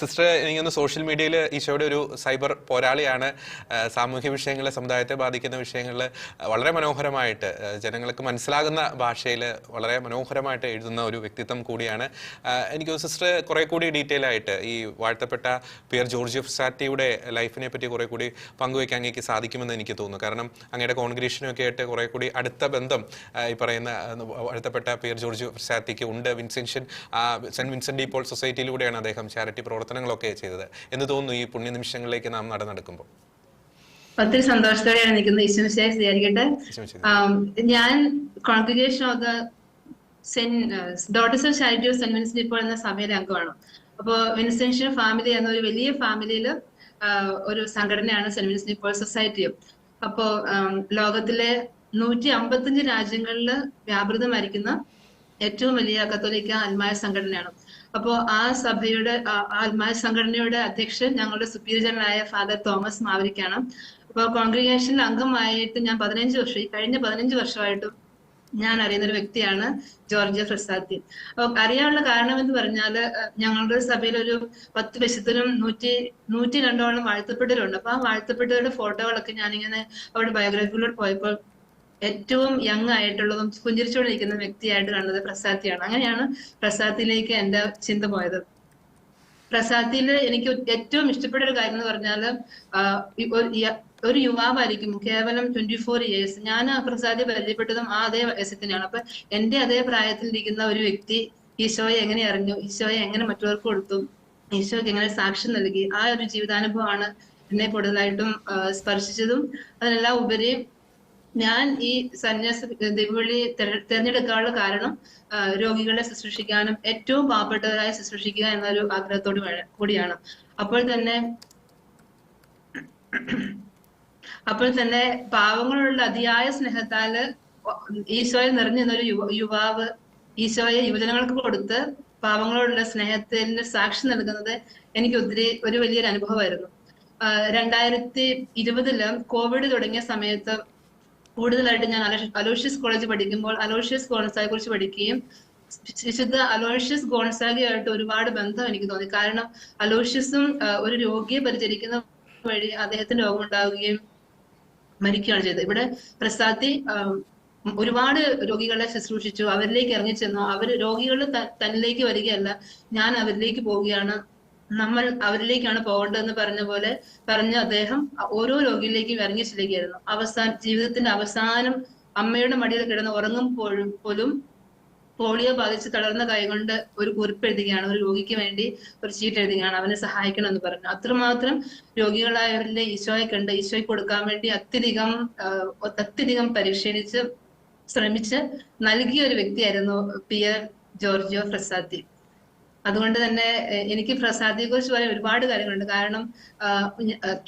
Sister എനിക്കൊന്ന് social മീഡിയയിൽ ഈശോയുടെ ഒരു സൈബർ പോരാളിയാണ്. സാമൂഹ്യ വിഷയങ്ങളെ സമുദായത്തെ ബാധിക്കുന്ന വിഷയങ്ങളിൽ വളരെ മനോഹരമായിട്ട് ജനങ്ങൾക്ക് മനസ്സിലാകുന്ന ഭാഷയിൽ വളരെ മനോഹരമായിട്ട് എഴുതുന്ന ഒരു വ്യക്തിത്വം കൂടിയാണ്. എനിക്ക് സിസ്റ്റർ കുറെ കൂടി ഡീറ്റെയിൽ ആയിട്ട് ഈ വാഴ്ത്തപ്പെട്ട പിയർ ജോർജ് സാറ്റിയുടെ ലൈഫിനെ പറ്റി കുറെ കൂടി പങ്കുവയ്ക്കാൻ അങ്ങേക്ക് സാധിക്കുമെന്ന് എനിക്ക് തോന്നുന്നു. കാരണം അങ്ങയുടെ കോൺഗ്രീഷനും ഒക്കെ ആയിട്ട് കുറെ കൂടി അടുത്ത ബന്ധം ഈ പറയുന്ന വാഴ്ത്തപ്പെട്ട പിയർ ജോർജ് സാറ്റിക്ക് ഉണ്ട്. Vincentian Saint Vincent de Paul സൊസൈറ്റിയിലൂടെയാണ് അദ്ദേഹം ചാരിറ്റി പ്രവർത്തനങ്ങളൊക്കെ ചെയ്തത് എന്ന് തോന്നുന്നു ഈ പുണ്യ നിമിഷങ്ങളിലേക്ക് നാം നടന്നെടുക്കുമ്പോൾ. ഒത്തിരി സന്തോഷത്തോടെയാണ് നിൽക്കുന്നത്. ഈശ്വരശായി സ്വീകരിക്കട്ടെ. ഞാൻ congregation of the Saint daughters of charity of Saint Vincent ഇപ്പോൾ എന്ന സഭയുടെ അംഗമാണ്. അപ്പോൾ വിൻസെൻഷ്യൻ ഫാമിലി എന്ന ഒരു വലിയ ഫാമിലിയിൽ ഒരു സംഘടനയാണ് സെന്റ് വിൻസെന്റ് ഇപ്പോൾ സൊസൈറ്റിയും അപ്പോൾ ലോകത്തിലെ നൂറ്റി അമ്പത്തഞ്ച് രാജ്യങ്ങളിൽ വ്യാപൃതമായിരിക്കുന്ന ഏറ്റവും വലിയ കത്തോലിക്ക ആത്മായ സംഘടനയാണ്. അപ്പോൾ ആ സഭയുടെ ആത്മാ സംഘടനയുടെ അധ്യക്ഷൻ ഞങ്ങളുടെ സുപ്പീരിയറായ ഫാദർ തോമസ് മാവരിക്കാണ്. അപ്പോൾ കോൺഗ്രിഗേഷനിൽ അംഗമായിട്ട് ഞാൻ പതിനഞ്ച് വർഷം ഈ കഴിഞ്ഞ പതിനഞ്ച് വർഷമായിട്ടും ഞാൻ അറിയുന്ന ഒരു വ്യക്തിയാണ് ജോർജ് പ്രസാദി അപ്പൊ അറിയാനുള്ള കാരണം എന്ന് പറഞ്ഞാൽ ഞങ്ങളുടെ സഭയിൽ ഒരു പത്ത് വിശുദ്ധനും നൂറ്റി നൂറ്റി രണ്ടോളം വാഴ്ത്തപ്പെട്ടവരുണ്ട്. അപ്പൊ ആ വാഴ്ത്തപ്പെട്ടവരുടെ ഫോട്ടോകളൊക്കെ ഞാനിങ്ങനെ അവരുടെ ബയോഗ്രാഫിയിലൂടെ പോയപ്പോൾ ഏറ്റവും യങ് ആയിട്ടുള്ളതും പുഞ്ചിരിച്ചുകൊണ്ടിരിക്കുന്ന വ്യക്തിയായിട്ട് കണ്ടത് പ്രസാദിയാണ്. അങ്ങനെയാണ് പ്രസാദിലേക്ക് എന്റെ ചിന്ത പോയത്. പ്രസാദിൽ എനിക്ക് ഏറ്റവും ഇഷ്ടപ്പെട്ട ഒരു കാര്യം എന്ന് പറഞ്ഞാൽ ഒരു യുവാവായിരിക്കും കേവലം ട്വന്റി ഫോർ ഇയേഴ്സ് ഞാൻ പ്രസാദി പരിചയപ്പെട്ടതും ആ അതേ വയസ്സിൽ തന്നെയാണ്. അപ്പൊ എന്റെ അതേ പ്രായത്തിലിരിക്കുന്ന ഒരു വ്യക്തി ഈശോയെ എങ്ങനെ അറിഞ്ഞു? ഈശോയെ എങ്ങനെ മറ്റുള്ളവർക്ക് കൊടുത്തു? ഈശോയ്ക്ക് എങ്ങനെ സാക്ഷ്യം നൽകി? ആ ഒരു ജീവിതാനുഭവമാണ് എന്നെ കൂടുതലായിട്ടും സ്പർശിച്ചതും അതിനെല്ലാം ഉപരി ഞാൻ ഈ സന്യാസ ദിവളി തിരഞ്ഞെടുക്കാനുള്ള കാരണം രോഗികളെ ശുശ്രൂഷിക്കാനും ഏറ്റവും പാവപ്പെട്ടവരായി ശുശ്രൂഷിക്കുക എന്നൊരു ആഗ്രഹത്തോട് കൂടിയാണ്. അപ്പോൾ തന്നെ അപ്പോൾ തന്നെ പാവങ്ങളുള്ള അതിയായ സ്നേഹത്താൽ ഈശോയെ നിറഞ്ഞൊരു യുവ യുവാവ് ഈശോയെ യുവജനങ്ങൾക്ക് കൊടുത്ത് പാവങ്ങളോടുള്ള സ്നേഹത്തിന് സാക്ഷി നൽകുന്നത് എനിക്ക് ഒത്തിരി ഒരു വലിയൊരു അനുഭവമായിരുന്നു. രണ്ടായിരത്തി ഇരുപതിൽ കോവിഡ് തുടങ്ങിയ സമയത്ത് കൂടുതലായിട്ട് ഞാൻ അലോഷ്യസ് കോളേജ് പഠിക്കുമ്പോൾ അലോഷ്യസ് ഗോൺസായെ കുറിച്ച് പഠിക്കുകയും വിശുദ്ധ അലോഷ്യസ് ഗോൺസാഗയുമായിട്ട് ഒരുപാട് ബന്ധം എനിക്ക് തോന്നി. കാരണം അലോഷ്യസും ഒരു രോഗിയെ പരിചരിക്കുന്ന വഴി അദ്ദേഹത്തിന് രോഗം ഉണ്ടാവുകയും മരിക്കുകയാണ് ചെയ്തത്. ഇവിടെ പ്രസാദി ഒരുപാട് രോഗികളെ ശുശ്രൂഷിച്ചു. അവരിലേക്ക് ഇറങ്ങിച്ചെന്നു. അവർ രോഗികൾ തന്നിലേക്ക് വരികയല്ല. ഞാൻ അവരിലേക്ക് പോവുകയാണ്. നമ്മൾ അവരിലേക്കാണ് പോകേണ്ടതെന്ന് പറഞ്ഞ പോലെ പറഞ്ഞ അദ്ദേഹം ഓരോ രോഗിയിലേക്കും ഇറങ്ങി ചെല്ലുകയായിരുന്നു. അവസാന ജീവിതത്തിന്റെ അവസാനം അമ്മയുടെ മടിയിൽ കിടന്ന് ഉറങ്ങുമ്പോഴും പോലും പോളിയോ ബാധിച്ച് തളർന്ന കൈകൊണ്ട് ഒരു കുറിപ്പ് എഴുതുകയാണ് ഒരു രോഗിക്ക് വേണ്ടി ഒരു ചീട്ട് എഴുതുകയാണ് അവനെ സഹായിക്കണം എന്ന് പറഞ്ഞു. അത്രമാത്രം രോഗികളായവരിലെ ഈശോയെ കണ്ട് ഈശോയ്ക്ക് കൊടുക്കാൻ വേണ്ടി അത്യധികം അത്യധികം പരിശീലിച്ച് ശ്രമിച്ച് നൽകിയ ഒരു വ്യക്തിയായിരുന്നു പി എ ജോർജിയോ പ്രസാദി അതുകൊണ്ട് തന്നെ എനിക്ക് പ്രസാദിയെ കുറിച്ച് പറയാൻ ഒരുപാട് കാര്യങ്ങളുണ്ട്. കാരണം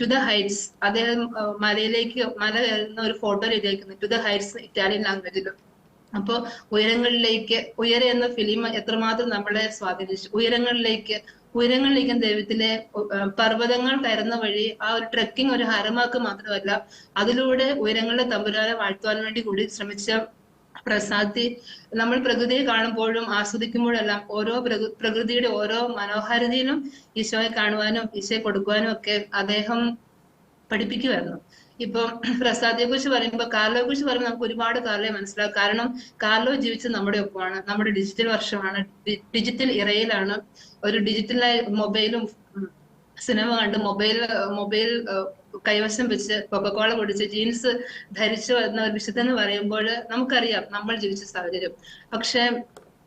ടു ദ ഹൈറ്റ്സ് അദ്ദേഹം മലയിലേക്ക് മല കയറുന്ന ഒരു ഫോട്ടോ എഴുതിയിരിക്കുന്നു ടു ദ ഹൈറ്റ്സ് ഇറ്റാലിയൻ ലാംഗ്വേജിൽ അപ്പോ ഉയരങ്ങളിലേക്ക് ഉയര എന്ന ഫിലിം എത്രമാത്രം നമ്മളെ സ്വാധീനിച്ചു. ഉയരങ്ങളിലേക്ക് ഉയരങ്ങളിലേക്ക് ദൈവത്തിലെ പർവതങ്ങൾ കയറുന്ന വഴി ആ ഒരു ട്രെക്കിംഗ് ഒരു ഹരമാക്ക് മാത്രമല്ല അതിലൂടെ ഉയരങ്ങളിലെ തമ്പുരാനെ വാഴ്ത്തുവാൻ വേണ്ടി കൂടി ശ്രമിച്ച പ്രസാദി നമ്മൾ പ്രകൃതിയെ കാണുമ്പോഴും ആസ്വദിക്കുമ്പോഴെല്ലാം ഓരോ പ്രകൃ- പ്രകൃതിയുടെ ഓരോ മനോഹാരിതയിലും ഈശോയെ കാണുവാനും ഈശോയെ കൊടുക്കുവാനും ഒക്കെ അദ്ദേഹം പഠിപ്പിക്കുമായിരുന്നു ഇപ്പൊ പ്രസാദിയെ കുറിച്ച് പറയുമ്പോൾ കാർലോയെ കുറിച്ച് പറയുമ്പോൾ നമുക്ക് ഒരുപാട് കാർലോയെ മനസ്സിലാവും. കാരണം കാർലോ ജീവിച്ചത് നമ്മുടെ ഒപ്പമാണ്. നമ്മുടെ ഡിജിറ്റൽ വർഷമാണ്. ഡിജിറ്റൽ ഇറയിലാണ്. ഒരു ഡിജിറ്റലായി മൊബൈലും സിനിമ കണ്ട് മൊബൈൽ മൊബൈൽ കൈവശം വെച്ച് കൊക്കക്കോള കുടിച്ച് ജീൻസ് ധരിച്ചു വന്ന ഒരു വിശുദ്ധെന്ന് പറയുമ്പോൾ നമുക്കറിയാം നമ്മൾ ജീവിച്ച സാഹചര്യം. പക്ഷെ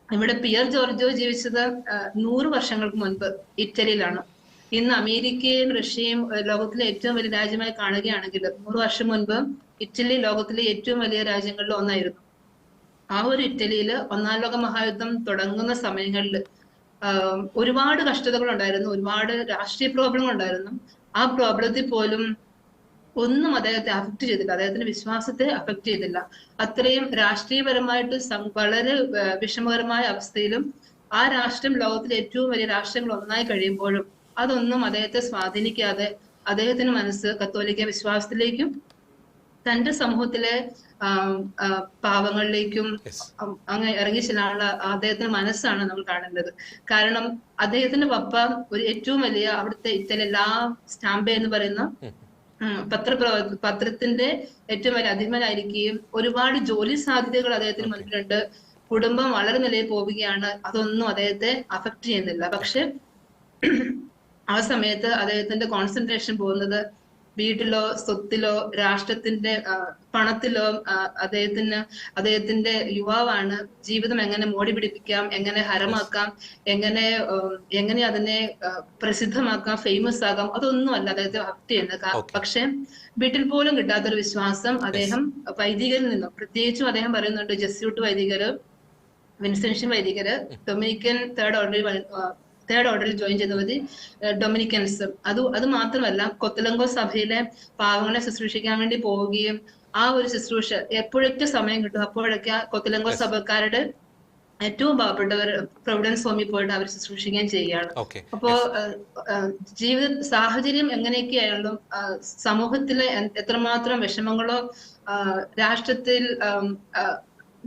ഇവിടെ പിയർ ജോർജോ ജീവിച്ചത് നൂറ് വർഷങ്ങൾക്ക് മുൻപ് ഇറ്റലിയിലാണ്. ഇന്ന് അമേരിക്കയും റഷ്യയും ലോകത്തിലെ ഏറ്റവും വലിയ രാജ്യമായി കാണുകയാണെങ്കിൽ നൂറ് വർഷം മുൻപ് ഇറ്റലി ലോകത്തിലെ ഏറ്റവും വലിയ രാജ്യങ്ങളിൽ ഒന്നായിരുന്നു. ആ ഒരു ഇറ്റലിയിൽ ഒന്നാം ലോക മഹായുദ്ധം തുടങ്ങുന്ന സമയങ്ങളിൽ ഒരുപാട് കഷ്ടതകൾ ഉണ്ടായിരുന്നു ഒരുപാട് രാഷ്ട്രീയ പ്രോബ്ലങ്ങൾ ഉണ്ടായിരുന്നു ആ പ്രോബ്ലത്തിൽ പോലും ഒന്നും അദ്ദേഹത്തെ അഫക്ട് ചെയ്തില്ല. അദ്ദേഹത്തിന്റെ വിശ്വാസത്തെ അഫക്ട് ചെയ്തില്ല. അത്രയും രാഷ്ട്രീയപരമായിട്ട് വളരെ വിഷമകരമായ അവസ്ഥയിലും ആ രാഷ്ട്രം ലോകത്തിലെ ഏറ്റവും വലിയ രാഷ്ട്രങ്ങൾ ഒന്നായി കഴിയുമ്പോഴും അതൊന്നും അദ്ദേഹത്തെ സ്വാധീനിക്കാതെ അദ്ദേഹത്തിന്റെ മനസ്സ് കത്തോലിക്ക വിശ്വാസത്തിലേക്കും തന്റെ സമൂഹത്തിലെ പാവങ്ങളിലേക്കും അങ്ങനെ അങ്ങ് ഇറങ്ങി ചെല്ലാനുള്ള അദ്ദേഹത്തിന്റെ മനസ്സാണ് നമ്മൾ കാണേണ്ടത്. കാരണം അദ്ദേഹത്തിന്റെ പപ്പ ഒരു ഏറ്റവും വലിയ അവിടുത്തെ ഇത്തരം എല്ലാ സ്റ്റാമ്പ് എന്ന് പറയുന്ന പത്രപ്രവർത്ത പത്രത്തിന്റെ ഏറ്റവും വലിയ അധിപനായിരിക്കുകയും ഒരുപാട് ജോലി സാധ്യതകൾ അദ്ദേഹത്തിന് മുന്നിലുണ്ട് കുടുംബം വളരെ നിലയിൽ പോവുകയാണ്. അതൊന്നും അദ്ദേഹത്തെ അഫക്ട് ചെയ്യുന്നില്ല. പക്ഷെ ആ സമയത്ത് അദ്ദേഹത്തിന്റെ കോൺസെൻട്രേഷൻ പോകുന്നത് വീട്ടിലോ സ്വത്തിലോ രാഷ്ട്രത്തിന്റെ പണത്തിലോ അദ്ദേഹത്തിന് അദ്ദേഹത്തിന്റെ യുവാവാണ് ജീവിതം എങ്ങനെ മോടി പിടിപ്പിക്കാം എങ്ങനെ ഹരമാക്കാം എങ്ങനെ എങ്ങനെ അതിനെ പ്രസിദ്ധമാക്കാം ഫേമസ് ആക്കാം അതൊന്നും അല്ല അദ്ദേഹത്തെ അപ്റ്റ് ചെയ്യുന്നത്. പക്ഷെ വീട്ടിൽ പോലും കിട്ടാത്തൊരു വിശ്വാസം അദ്ദേഹം വൈദികരിൽ നിന്നും പ്രത്യേകിച്ചും അദ്ദേഹം പറയുന്നുണ്ട് ജസ്യൂട്ട് വൈദികര് വിൻസെൻഷ്യൻ വൈദികര് ഡൊമിനിക്കൻ തേർഡ് ഓർഡറിൽ തേർഡ് ഓർഡറിൽ ജോയിൻ ചെയ്തവര് ഡൊമിനിക്കൻസ് അത് അത് മാത്രമല്ല കൊത്തലങ്കോ സഭയിലെ പാവങ്ങളെ ശുശ്രൂഷിക്കാൻ വേണ്ടി പോവുകയും ആ ഒരു ശുശ്രൂഷ എപ്പോഴൊക്കെ സമയം കിട്ടും അപ്പോഴൊക്കെ ആ കൊത്തലങ്കോ സഭക്കാരുടെ ഏറ്റവും പാവപ്പെട്ടവർ പ്രൊവിഡൻസ് ഹോമിൽ പോയിട്ട് അവർ ശുശ്രൂഷിക്കുകയും ചെയ്യുകയാണ്. അപ്പോ ജീവിത സാഹചര്യം എങ്ങനെയൊക്കെയായാലും സമൂഹത്തിലെ എത്രമാത്രം വിഷമങ്ങളോ രാഷ്ട്രത്തിൽ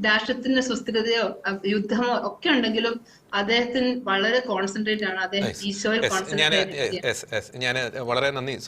രാഷ്ട്രത്തിന്റെ സുസ്ഥിരതയോ യുദ്ധമോ ഒക്കെ ഉണ്ടെങ്കിലും അദ്ദേഹത്തിന് വളരെ കോൺസെൻട്രേറ്റ് ആണ്. അദ്ദേഹം ഈശോയിൽ കോൺസെൻട്രേറ്റ് ഞാൻ വളരെ നന്ദി.